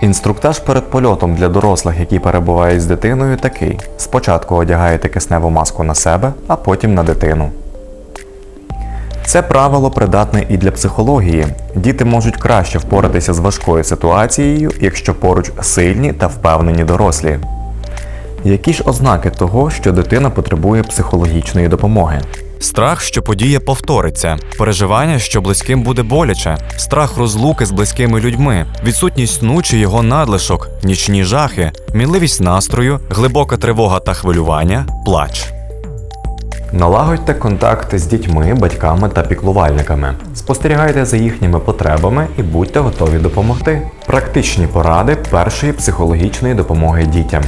Інструктаж перед польотом для дорослих, які перебувають з дитиною, такий: спочатку одягаєте кисневу маску на себе, а потім на дитину. Це правило придатне і для психології. Діти можуть краще впоратися з важкою ситуацією, якщо поруч сильні та впевнені дорослі. Які ж ознаки того, що дитина потребує психологічної допомоги? Страх, що подія повториться, переживання, що близьким буде боляче, страх розлуки з близькими людьми, відсутність сну чи його надлишок, нічні жахи, мінливість настрою, глибока тривога та хвилювання, плач. Налагодьте контакт з дітьми, батьками та піклувальниками. Спостерігайте за їхніми потребами і будьте готові допомогти. Практичні поради першої психологічної допомоги дітям.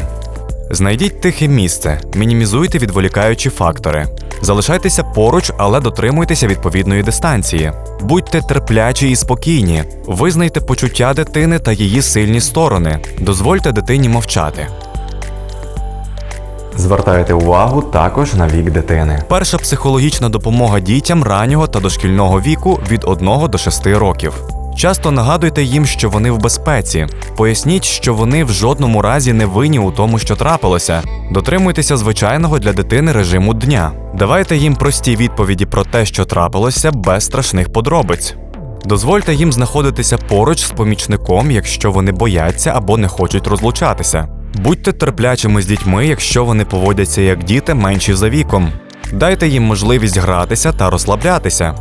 Знайдіть тихе місце, мінімізуйте відволікаючі фактори. Залишайтеся поруч, але дотримуйтеся відповідної дистанції. Будьте терплячі і спокійні. Визнайте почуття дитини та її сильні сторони. Дозвольте дитині мовчати. Звертайте увагу також на вік дитини. Перша психологічна допомога дітям раннього та дошкільного віку від 1 до 6 років. Часто нагадуйте їм, що вони в безпеці. Поясніть, що вони в жодному разі не винні у тому, що трапилося. Дотримуйтеся звичайного для дитини режиму дня. Давайте їм прості відповіді про те, що трапилося, без страшних подробиць. Дозвольте їм знаходитися поруч з помічником, якщо вони бояться або не хочуть розлучатися. Будьте терплячими з дітьми, якщо вони поводяться як діти менші за віком. Дайте їм можливість гратися та розслаблятися.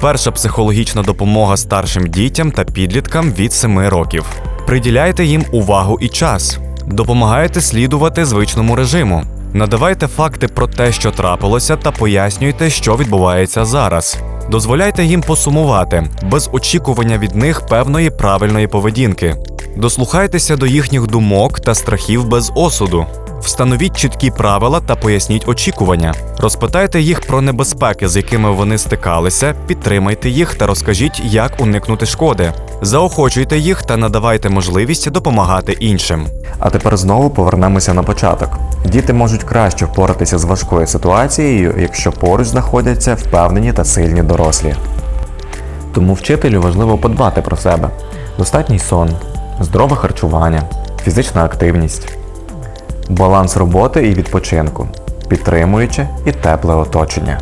Перша психологічна допомога старшим дітям та підліткам від 7 років. Приділяйте їм увагу і час. Допомагайте слідувати звичному режиму. Надавайте факти про те, що трапилося, та пояснюйте, що відбувається зараз. Дозволяйте їм посумувати, без очікування від них певної правильної поведінки. Дослухайтеся до їхніх думок та страхів без осуду. Встановіть чіткі правила та поясніть очікування. Розпитайте їх про небезпеки, з якими вони стикалися, підтримайте їх та розкажіть, як уникнути шкоди. Заохочуйте їх та надавайте можливість допомагати іншим. А тепер знову повернемося на початок. Діти можуть краще впоратися з важкою ситуацією, якщо поруч знаходяться впевнені та сильні дорослі. Тому вчителю важливо подбати про себе: достатній сон, здорове харчування, фізична активність, баланс роботи і відпочинку, підтримуюче і тепле оточення.